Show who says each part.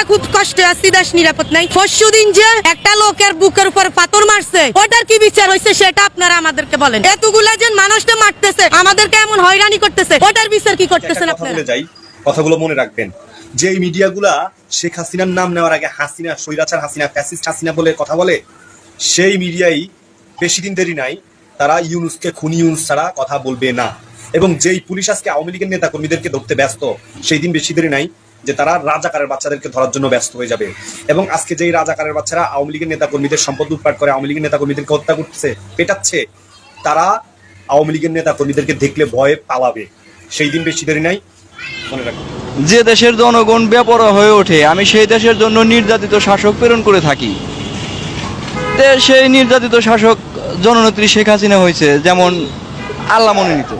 Speaker 1: আসছি দেশ নিরাপদ নাই। পরশু দিন যে একটা লোকের বুকের উপর পাথর মারছে ওটার কি বিচার হয়েছে সেটা আপনারা আমাদেরকে বলেন। এতগুলা যে মানুষটা মারতেছে আমাদেরকে এমন হয়রানি করতেছে ওটার বিচার কি করতেছেন আপনারা?
Speaker 2: যাই কথাগুলো মনে রাখবেন। যে এই মিডিয়াগুলা শেখ হাসিনার নাম নেওয়ার আগে হাসিনা স্বৈরাচার হাসিনা ফ্যাসিস্ট হাসিনা বলে কথা বলে সেই মিডিয়াই বেশি দিন দেরি নাই তারা ইউনুসকে খুনি ইউনুস ছাড়া কথা বলবে না। এবং যেই পুলিশ আজকে আওয়ামী লীগের নেতা কর্মীদেরকে ধরতে ব্যস্ত সেই দিন বেশি দেরি নাই। যে তারা রাজাকারের বাচ্চাদেরকে ধরার জন্য ব্যস্ত হয়ে যাবে। এবং আজকে যেই রাজাকারের বাচ্চারা আওয়ামী লীগের নেতা কর্মীদের সম্পদ লুটপাট করে আওয়ামী লীগের নেতা কর্মীদেরকে হত্যা করতেছে পেটাচ্ছে তারা আওয়ামী লীগের নেতা কর্মীদেরকে দেখলে ভয়ে পালাবে। সেই দিন বেশি দেরি নাই। মনে রাখবেন
Speaker 3: যে দেশের জনগণ বেপরোয়া হয়ে ওঠে আমি সেই দেশের জন্য নির্যাতিত শাসক প্রেরণ করে থাকি। তে সেই নির্যাতিত শাসক জননেত্রী শেখ হাসিনা হয়েছে যেমন আল্লাহ মনোনীত।